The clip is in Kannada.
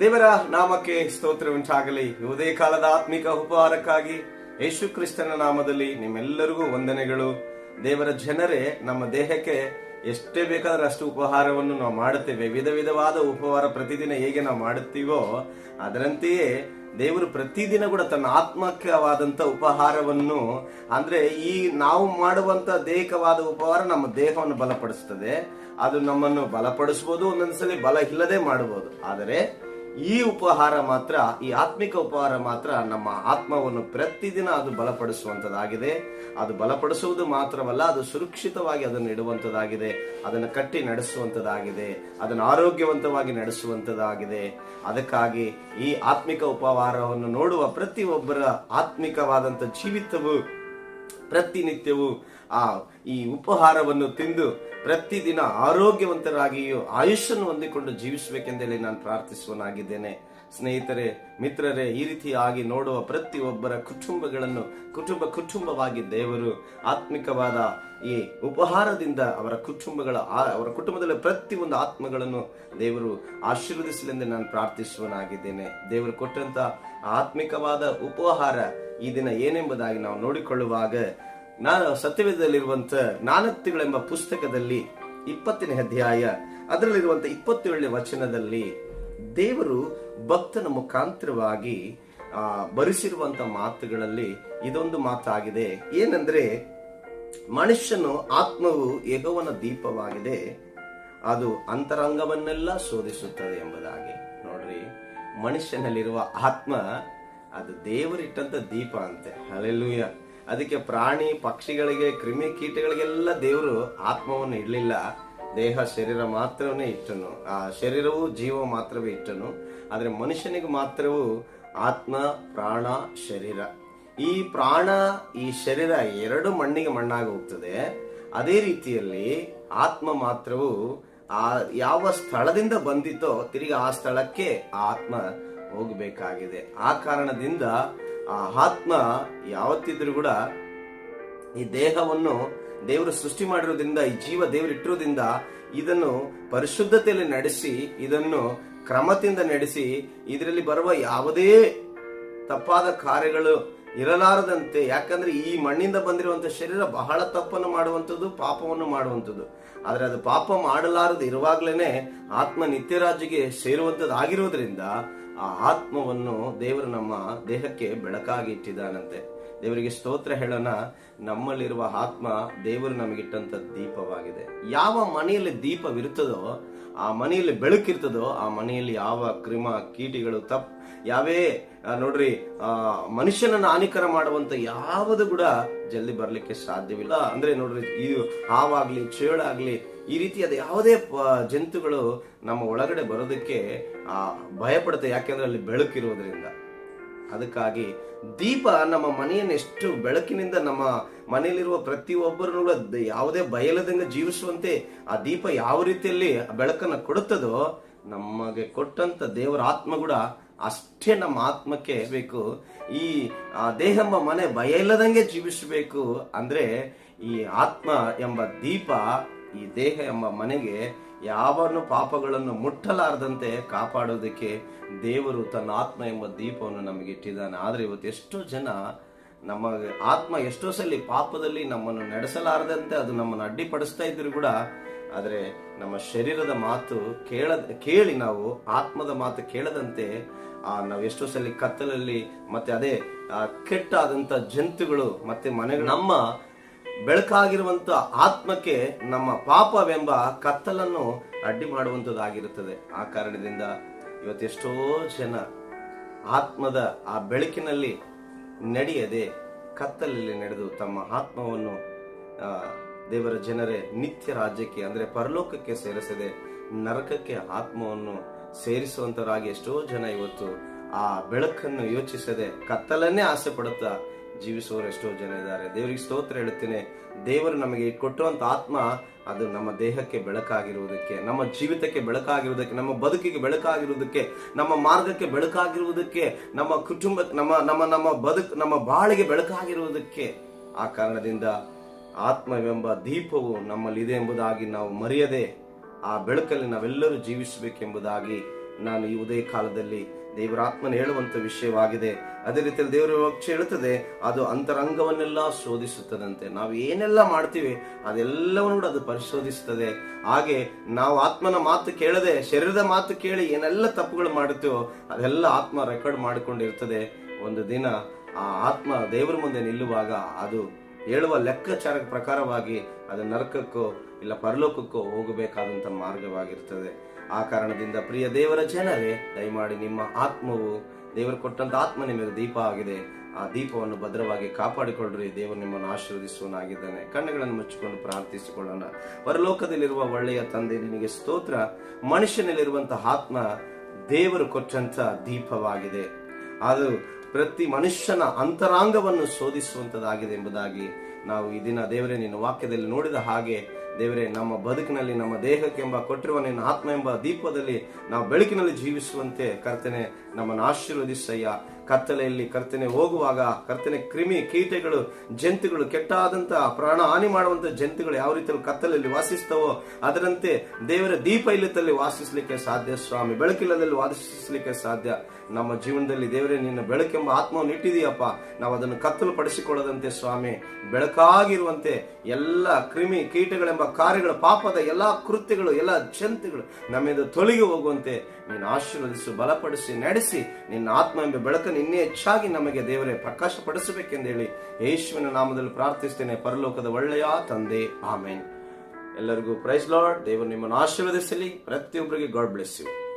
ದೇವರ ನಾಮಕ್ಕೆ ಸ್ತೋತ್ರ ಉಂಟಾಗಲಿ. ಉದಯ ಕಾಲದ ಆತ್ಮಿಕ ಉಪಹಾರಕ್ಕಾಗಿ ಯೇಸು ಕ್ರಿಸ್ತನ ನಾಮದಲ್ಲಿ ನಿಮ್ಮೆಲ್ಲರಿಗೂ ವಂದನೆಗಳು. ದೇವರ ಜನರೇ, ನಮ್ಮ ದೇಹಕ್ಕೆ ಎಷ್ಟೇ ಬೇಕಾದ್ರೆ ಅಷ್ಟು ಉಪಹಾರವನ್ನು ನಾವು ಮಾಡುತ್ತೇವೆ. ವಿಧ ವಿಧವಾದ ಉಪಹಾರ ಪ್ರತಿದಿನ ಹೇಗೆ ನಾವು ಮಾಡುತ್ತೀವೋ, ಅದರಂತೆಯೇ ದೇವರು ಪ್ರತಿದಿನ ಕೂಡ ತನ್ನ ಆತ್ಮಕವಾದಂಥ ಉಪಹಾರವನ್ನು, ಅಂದರೆ ಈ ನಾವು ಮಾಡುವಂಥ ದೇಹವಾದ ಉಪಹಾರ ನಮ್ಮ ದೇಹವನ್ನು ಬಲಪಡಿಸ್ತದೆ. ಅದು ನಮ್ಮನ್ನು ಬಲಪಡಿಸಬಹುದು ಒಂದೊಂದ್ಸಲಿ ಬಲ ಇಲ್ಲದೆ ಮಾಡಬಹುದು ಆದರೆ ಈ ಉಪಹಾರ ಮಾತ್ರ, ಈ ಆತ್ಮಿಕ ಉಪಹಾರ ಮಾತ್ರ ನಮ್ಮ ಆತ್ಮವನ್ನು ಪ್ರತಿದಿನ ಅದು ಬಲಪಡಿಸುವಂತದಾಗಿದೆ ಅದು ಬಲಪಡಿಸುವುದು ಮಾತ್ರವಲ್ಲ, ಅದು ಸುರಕ್ಷಿತವಾಗಿ ಅದನ್ನು ಇಡುವಂತದಾಗಿದೆ ಅದನ್ನು ಕಟ್ಟಿ ನಡೆಸುವಂತದಾಗಿದೆ ಅದನ್ನು ಆರೋಗ್ಯವಂತವಾಗಿ ನಡೆಸುವಂತದಾಗಿದೆ ಅದಕ್ಕಾಗಿ ಈ ಆತ್ಮಿಕ ಉಪಹಾರವನ್ನು ನೋಡುವ ಪ್ರತಿಯೊಬ್ಬರ ಆತ್ಮಿಕವಾದಂತ ಜೀವಿತವು, ಪ್ರತಿನಿತ್ಯವೂ ಆ ಈ ಉಪಹಾರವನ್ನು ತಿಂದು ಪ್ರತಿದಿನ ಆರೋಗ್ಯವಂತರಾಗಿಯೂ ಆಯುಷ್ಯನ್ನು ಹೊಂದಿಕೊಂಡು ಜೀವಿಸಬೇಕೆಂದೇಳಿ ನಾನು ಪ್ರಾರ್ಥಿಸುವನಾಗಿದ್ದೇನೆ. ಸ್ನೇಹಿತರೆ, ಮಿತ್ರರೇ, ಈ ರೀತಿಯಾಗಿ ನೋಡುವ ಪ್ರತಿಯೊಬ್ಬರ ಕುಟುಂಬಗಳನ್ನು, ಕುಟುಂಬ ಕುಟುಂಬವಾಗಿ ದೇವರು ಆತ್ಮಿಕವಾದ ಈ ಉಪಹಾರದಿಂದ ಅವರ ಕುಟುಂಬಗಳ, ಅವರ ಕುಟುಂಬದಲ್ಲಿ ಒಂದು ಆತ್ಮಗಳನ್ನು ದೇವರು ಆಶೀರ್ವದಿಸಲೆಂದು ನಾನು ಪ್ರಾರ್ಥಿಸುವನಾಗಿದ್ದೇನೆ. ದೇವರು ಕೊಟ್ಟಂತ ಆತ್ಮಿಕವಾದ ಉಪಹಾರ ಈ ದಿನ ಏನೆಂಬುದಾಗಿ ನಾವು ನೋಡಿಕೊಳ್ಳುವಾಗ ನಾನು ಸತ್ಯವೇದದಲ್ಲಿರುವಂತ ನಾನತ್ತಿಗಳೆಂಬ ಪುಸ್ತಕದಲ್ಲಿ ಇಪ್ಪತ್ತನೇ ಅಧ್ಯಾಯ, ಅದರಲ್ಲಿರುವಂತ ಇಪ್ಪತ್ತೇಳನೇ ವಚನದಲ್ಲಿ ದೇವರು ಭಕ್ತನ ಮುಖಾಂತರವಾಗಿ, ಆ, ಬರೆಸಿರುವಂತ ಮಾತುಗಳಲ್ಲಿ ಇದೊಂದು ಮಾತಾಗಿದೆ. ಏನಂದ್ರೆ, ಮನುಷ್ಯನು ಆತ್ಮವು ಯೆಹೋವನ ದೀಪವಾಗಿದೆ, ಅದು ಅಂತರಂಗವನ್ನೆಲ್ಲ ಶೋಧಿಸುತ್ತದೆ ಎಂಬುದಾಗಿ. ನೋಡ್ರಿ, ಮನುಷ್ಯನಲ್ಲಿರುವ ಆತ್ಮ, ಅದು ದೇವರಿಟ್ಟಂತ ದೀಪ ಅಂತೆ. ಅಲ್ಲೆಲ್ಲೂಯ ಅದಕ್ಕೆ ಪ್ರಾಣಿ ಪಕ್ಷಿಗಳಿಗೆ, ಕ್ರಿಮಿ ಕೀಟಗಳಿಗೆಲ್ಲ ದೇವರು ಆತ್ಮವನ್ನು ಇಡಲಿಲ್ಲ ದೇಹ ಶರೀರ ಮಾತ್ರವೇ ಇಟ್ಟನು ಆ ಶರೀರವು ಜೀವ ಮಾತ್ರವೇ ಇಟ್ಟನು ಆದರೆ ಮನುಷ್ಯನಿಗೆ ಮಾತ್ರವೂ ಆತ್ಮ, ಪ್ರಾಣ, ಶರೀರ. ಈ ಪ್ರಾಣ, ಈ ಶರೀರ ಎರಡು ಮಣ್ಣಿಗೆ ಮಣ್ಣಾಗಿ ಹೋಗ್ತದೆ. ಅದೇ ರೀತಿಯಲ್ಲಿ ಆತ್ಮ ಮಾತ್ರವು ಆ ಯಾವ ಸ್ಥಳದಿಂದ ಬಂದಿತೋ ತಿರುಗಿ ಆ ಸ್ಥಳಕ್ಕೆ ಆತ್ಮ ಹೋಗಬೇಕಾಗಿದೆ. ಆ ಕಾರಣದಿಂದ ಆ ಆತ್ಮ ಯಾವತ್ತಿದ್ರೂ ಕೂಡ ಈ ದೇಹವನ್ನು ದೇವರು ಸೃಷ್ಟಿ ಮಾಡಿರೋದ್ರಿಂದ, ಈ ಜೀವ ದೇವರು ಇಟ್ಟಿರೋದ್ರಿಂದ ಇದನ್ನು ಪರಿಶುದ್ಧತೆಯಲ್ಲಿ ನಡೆಸಿ, ಇದನ್ನು ಕ್ರಮದಿಂದ ನಡೆಸಿ, ಇದರಲ್ಲಿ ಬರುವ ಯಾವುದೇ ತಪ್ಪಾದ ಕಾರ್ಯಗಳು ಇರಲಾರದಂತೆ, ಯಾಕಂದ್ರೆ ಈ ಮಣ್ಣಿಂದ ಬಂದಿರುವಂತಹ ಶರೀರ ಬಹಳ ತಪ್ಪನ್ನು ಮಾಡುವಂಥದ್ದು, ಪಾಪವನ್ನು ಮಾಡುವಂಥದ್ದು. ಆದ್ರೆ ಅದು ಪಾಪ ಮಾಡಲಾರದು ಇರುವಾಗಲೇ ಆತ್ಮ ನಿತ್ಯರಾಜ್ಯಗೆ ಸೇರುವಂತದ್ದು ಆಗಿರೋದ್ರಿಂದ ಆ ಆತ್ಮವನ್ನು ದೇವರು ನಮ್ಮ ದೇಹಕ್ಕೆ ಬೆಳಕಾಗಿ ಇಟ್ಟಿದ್ದಾನಂತೆ. ದೇವರಿಗೆ ಸ್ತೋತ್ರ ಹೇಳೋಣ, ನಮ್ಮಲ್ಲಿರುವ ಆತ್ಮ ದೇವರು ನಮಗಿಟ್ಟಂತ ದೀಪವಾಗಿದೆ. ಯಾವ ಮನೆಯಲ್ಲಿ ದೀಪವಿರುತ್ತದೋ, ಆ ಮನೆಯಲ್ಲಿ ಬೆಳಕಿರ್ತದೋ, ಆ ಮನೆಯಲ್ಲಿ ಯಾವ ಕ್ರಿಮ, ಕೀಟಿಗಳು, ತಪ್, ಯಾವೇ ನೋಡ್ರಿ ಮನುಷ್ಯನನ್ನ ಹಾನಿಕರ ಮಾಡುವಂತ ಯಾವುದು ಕೂಡ ಜಲ್ದಿ ಬರ್ಲಿಕ್ಕೆ ಸಾಧ್ಯವಿಲ್ಲ. ಅಂದ್ರೆ ನೋಡ್ರಿ ಈ ಹಾವಾಗ್ಲಿ ಚೇಳಾಗ್ಲಿ ಈ ರೀತಿಯಾದ ಯಾವುದೇ ಜಂತುಗಳು ನಮ್ಮ ಒಳಗಡೆ ಬರೋದಕ್ಕೆ, ಆ, ಭಯಪಡುತ್ತೆ. ಯಾಕೆಂದ್ರೆ ಅಲ್ಲಿ ಬೆಳಕಿರೋದ್ರಿಂದ ಅದಕ್ಕಾಗಿ ದೀಪ ನಮ್ಮ ಮನೆಯನ್ನು ಎಷ್ಟು ಬೆಳಕಿನಿಂದ ನಮ್ಮ ಮನೆಯಲ್ಲಿರುವ ಪ್ರತಿಯೊಬ್ಬರನ್ನು ಯಾವುದೇ ಬಯಲದಿಂದ ಜೀವಿಸುವಂತೆ ಆ ದೀಪ ಯಾವ ರೀತಿಯಲ್ಲಿ ಬೆಳಕನ್ನ ಕೊಡುತ್ತದೋ, ನಮಗೆ ಕೊಟ್ಟಂತ ದೇವರ ಆತ್ಮ ಕೂಡ ಅಷ್ಟೇ ನಮ್ಮ ಆತ್ಮಕ್ಕೆ ಬೇಕು. ಈ ದೇಹ ಎಂಬ ಮನೆ ಭಯ ಇಲ್ಲದಂಗೆ ಜೀವಿಸಬೇಕು ಅಂದ್ರೆ ಈ ಆತ್ಮ ಎಂಬ ದೀಪ ಈ ದೇಹ ಎಂಬ ಮನೆಗೆ ಯಾವನ್ನು ಪಾಪಗಳನ್ನು ಮುಟ್ಟಲಾರದಂತೆ ಕಾಪಾಡೋದಕ್ಕೆ ದೇವರು ತನ್ನ ಆತ್ಮ ಎಂಬ ದೀಪವನ್ನು ನಮಗೆ ಇಟ್ಟಿದ್ದಾನೆ. ಆದ್ರೆ ಇವತ್ತು ಎಷ್ಟೋ ಜನ ನಮ್ಮ ಆತ್ಮ ಎಷ್ಟೋ ಸಲ ಪಾಪದಲ್ಲಿ ನಮ್ಮನ್ನು ನಡೆಸಲಾರದಂತೆ ಅದು ನಮ್ಮನ್ನು ಅಡ್ಡಿಪಡಿಸ್ತಾ ಇದ್ರು ಕೂಡ, ಆದ್ರೆ ನಮ್ಮ ಶರೀರದ ಮಾತು ಕೇಳ ಕೇಳಿ ನಾವು ಆತ್ಮದ ಮಾತು ಕೇಳದಂತೆ ಆ ನಾವು ಎಷ್ಟೋ ಸಲ ಕತ್ತಲಲ್ಲಿ ಮತ್ತೆ ಅದೇ ಆ, ಕೆಟ್ಟಾದಂತ ಜಂತುಗಳು ಮತ್ತೆ ಮನೆ ನಮ್ಮ ಬೆಳಕಾಗಿರುವಂತ ಆತ್ಮಕ್ಕೆ ನಮ್ಮ ಪಾಪವೆಂಬ ಕತ್ತಲನ್ನು ಅಡ್ಡಿ ಮಾಡುವಂತದ್ದಾಗಿರುತ್ತದೆ ಆ ಕಾರಣದಿಂದ ಇವತ್ತೆಷ್ಟೋ ಜನ ಆತ್ಮದ ಆ ಬೆಳಕಿನಲ್ಲಿ ನಡೆಯದೆ ಕತ್ತಲಲ್ಲಿ ನಡೆದು ತಮ್ಮ ಆತ್ಮವನ್ನು ದೇವರ ಜನರೇ, ನಿತ್ಯ ರಾಜ್ಯಕ್ಕೆ, ಅಂದ್ರೆ ಪರಲೋಕಕ್ಕೆ ಸೇರಿಸದೆ ನರಕಕ್ಕೆ ಆತ್ಮವನ್ನು ಸೇರಿಸುವಂತರಾಗಿ ಎಷ್ಟೋ ಜನ ಇವತ್ತು ಆ ಬೆಳಕನ್ನು ಯೋಚಿಸದೆ ಕತ್ತಲನ್ನೇ ಆಸೆ ಪಡುತ್ತಾ ಜೀವಿಸುವವರು ಎಷ್ಟೋ ಜನ ಇದ್ದಾರೆ. ದೇವರಿಗೆ ಸ್ತೋತ್ರ ಹೇಳುತ್ತೇನೆ. ದೇವರು ನಮಗೆ ಕೊಟ್ಟುವಂತ ಆತ್ಮ, ಅದು ನಮ್ಮ ದೇಹಕ್ಕೆ ಬೆಳಕಾಗಿರುವುದಕ್ಕೆ, ನಮ್ಮ ಜೀವಿತಕ್ಕೆ ಬೆಳಕಾಗಿರುವುದಕ್ಕೆ, ನಮ್ಮ ಬದುಕಿಗೆ ಬೆಳಕಾಗಿರುವುದಕ್ಕೆ, ನಮ್ಮ ಮಾರ್ಗಕ್ಕೆ ಬೆಳಕಾಗಿರುವುದಕ್ಕೆ, ನಮ್ಮ ಕುಟುಂಬ, ನಮ್ಮ ನಮ್ಮ ನಮ್ಮ ಬದುಕು, ನಮ್ಮ ಬಾಳಿಗೆ ಬೆಳಕಾಗಿರುವುದಕ್ಕೆ ಆ ಕಾರಣದಿಂದ ಆತ್ಮವೆಂಬ ದೀಪವು ನಮ್ಮಲ್ಲಿದೆ ಎಂಬುದಾಗಿ ನಾವು ಮರೆಯದೆ ಆ ಬೆಳಕಲ್ಲಿ ನಾವೆಲ್ಲರೂ ಜೀವಿಸಬೇಕೆಂಬುದಾಗಿ ನಾನು ಈ ಉದಯ ಕಾಲದಲ್ಲಿ ದೇವರ ಆತ್ಮನ ಹೇಳುವಂತ ವಿಷಯವಾಗಿದೆ. ಅದೇ ರೀತಿಯಲ್ಲಿ ದೇವರ ವಕ್ಷ ಹೇಳುತ್ತದೆ, ಅದು ಅಂತರಂಗವನ್ನೆಲ್ಲ ಶೋಧಿಸುತ್ತದಂತೆ. ನಾವು ಏನೆಲ್ಲ ಮಾಡ್ತೀವಿ, ಅದೆಲ್ಲವನ್ನು ಕೂಡ ಅದು ಪರಿಶೋಧಿಸುತ್ತದೆ. ಹಾಗೆ ನಾವು ಆತ್ಮನ ಮಾತು ಕೇಳದೆ, ಶರೀರದ ಮಾತು ಕೇಳಿ ಏನೆಲ್ಲ ತಪ್ಪುಗಳು ಮಾಡುತ್ತೀವೋ, ಅದೆಲ್ಲ ಆತ್ಮ ರೆಕಾರ್ಡ್ ಮಾಡಿಕೊಂಡಿರ್ತದೆ. ಒಂದು ದಿನ ಆ ಆತ್ಮ ದೇವರ ಮುಂದೆ ನಿಲ್ಲುವಾಗ ಅದು ಹೇಳುವ ಲೆಕ್ಕಾಚಾರ ಪ್ರಕಾರವಾಗಿ ಅದು ನರಕಕ್ಕೋ ಇಲ್ಲ ಪರಲೋಕಕ್ಕೋ ಹೋಗಬೇಕಾದಂತ ಮಾರ್ಗವಾಗಿರ್ತದೆ. ಆ ಕಾರಣದಿಂದ ಪ್ರಿಯ ದೇವರ ಜನರೇ, ದಯಮಾಡಿ ನಿಮ್ಮ ಆತ್ಮವು ದೇವರು ಕೊಟ್ಟಂತ ಆತ್ಮ ನಿಮಗೆ ದೀಪ ಆಗಿದೆ. ಆ ದೀಪವನ್ನು ಭದ್ರವಾಗಿ ಕಾಪಾಡಿಕೊಳ್ಳ್ರಿ. ದೇವರು ನಿಮ್ಮನ್ನು ಆಶೀರ್ವದಿಸುವನಾಗಿದ್ದಾನೆ ಕಣ್ಣುಗಳನ್ನು ಮುಚ್ಚಿಕೊಂಡು ಪ್ರಾರ್ಥಿಸಿಕೊಳ್ಳೋಣ. ಪರಲೋಕದಲ್ಲಿರುವ ಒಳ್ಳೆಯ ತಂದೆ ನಿನಗೆ ಸ್ತೋತ್ರ. ಮನುಷ್ಯನಲ್ಲಿರುವಂತಹ ಆತ್ಮ ದೇವರು ಕೊಟ್ಟಂತ ದೀಪವಾಗಿದೆ. ಅದು ಪ್ರತಿ ಮನುಷ್ಯನ ಅಂತರಾಂಗವನ್ನು ಶೋಧಿಸುವಂತದಾಗಿದೆ ಎಂಬುದಾಗಿ ನಾವು ಈ ದಿನ ದೇವರೇ ನಿನ್ನ ವಾಕ್ಯದಲ್ಲಿ ನೋಡಿದ ಹಾಗೆ, ದೇವರೇ, ನಮ್ಮ ಬದುಕಿನಲ್ಲಿ, ನಮ್ಮ ದೇಹಕ್ಕೆಂಬ ಕೊಟ್ಟಿರುವ ನಿನ್ನ ಆತ್ಮ ಎಂಬ ದೀಪದಲ್ಲಿ ನಾವು ಬೆಳಕಿನಲ್ಲಿ ಜೀವಿಸುವಂತೆ ಕರ್ತನೆ ನಮ್ಮನ್ನು ಆಶೀರ್ವದಿಸಯ್ಯ. ಕತ್ತಲೆಯಲ್ಲಿ ಕರ್ತನೆ ಹೋಗುವಾಗ, ಕರ್ತನೆ ಕ್ರಿಮಿ ಕೀಟಗಳು, ಜಂತುಗಳು ಕೆಟ್ಟಾದಂತಹ ಪ್ರಾಣ ಹಾನಿ ಮಾಡುವಂತಹ ಜಂತುಗಳು ಯಾವ ರೀತಿಯಲ್ಲಿ ಕತ್ತಲೆಯಲ್ಲಿ ವಾಸಿಸ್ತವೋ ಅದರಂತೆ ದೇವರ ದೀಪ ಇಲ್ಲದಲ್ಲಿ ವಾಸಿಸಲಿಕ್ಕೆ ಸಾಧ್ಯ, ಸ್ವಾಮಿ ಬೆಳಕಿಲ್ಲದಲ್ಲಿ ವಾಸಿಸಲಿಕ್ಕೆ ಸಾಧ್ಯ. ನಮ್ಮ ಜೀವನದಲ್ಲಿ ದೇವರೇ, ನಿನ್ನ ಬೆಳಕೆಂಬ ಆತ್ಮವನ್ನು ಇಟ್ಟಿದೀಯಪ್ಪ ನಾವು ಅದನ್ನು ಕತ್ತಲು ಪಡಿಸಿಕೊಳ್ಳದಂತೆ ಸ್ವಾಮಿ, ಬೆಳಕಾಗಿರುವಂತೆ ಎಲ್ಲ ಕ್ರಿಮಿ ಕೀಟಗಳೆಂಬ ಕಾರ್ಯಗಳು, ಪಾಪದ ಎಲ್ಲಾ ಕೃತ್ಯಗಳು, ಎಲ್ಲ ಜಂತುಗಳು ನಮ್ಮಿಂದ ತೊಲಗಿ ಹೋಗುವಂತೆ ನೀನು ಆಶೀರ್ವದಿಸು, ಬಲಪಡಿಸಿ ನಡೆಸಿ. ನಿನ್ನ ಆತ್ಮ ಎಂಬ ಬೆಳಕನ್ನು ಇನ್ನೇ ಹೆಚ್ಚಾಗಿ ನಮಗೆ ದೇವರೇ ಪ್ರಕಾಶ ಪಡಿಸಬೇಕೆಂದೇಳಿ ಯೇಸುವಿನ ನಾಮದಲ್ಲಿ ಪ್ರಾರ್ಥಿಸ್ತೇನೆ. ಪರಲೋಕದ ಒಳ್ಳೆಯ ತಂದೆ. ಆಮೇನ್. ಎಲ್ಲರಿಗೂ ಪ್ರೈಸ್ ಲಾರ್ಡ್. ದೇವರು ನಿಮ್ಮನ್ನು ಆಶೀರ್ವದಿಸಲಿ. ಪ್ರತಿಯೊಬ್ಬರಿಗೆ ಗಾಡ್ ಬ್ಲೆಸ್ ಯು.